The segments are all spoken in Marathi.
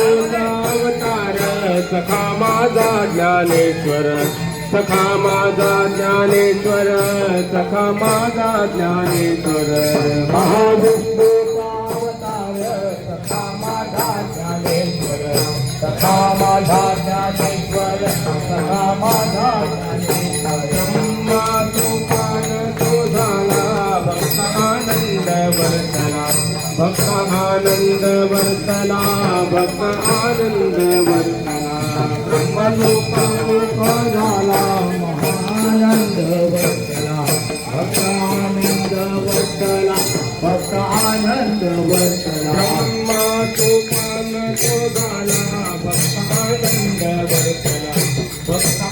महाविष्णुतावतार सखा ज्ञानेश्वर सखा माझा ज्ञानेश्वर सखा माझा ज्ञानेश्वर महाविष्णु वर्तना भक्त आनंद वर्तना ब्रह्मलोका झाला महानंद वर्तला भक्त आनंद वर्तला भक्त आनंद वर्तला ब्रह्मा तुमान तो झाला भक्त आनंद वर्तला भक्त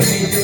Amém.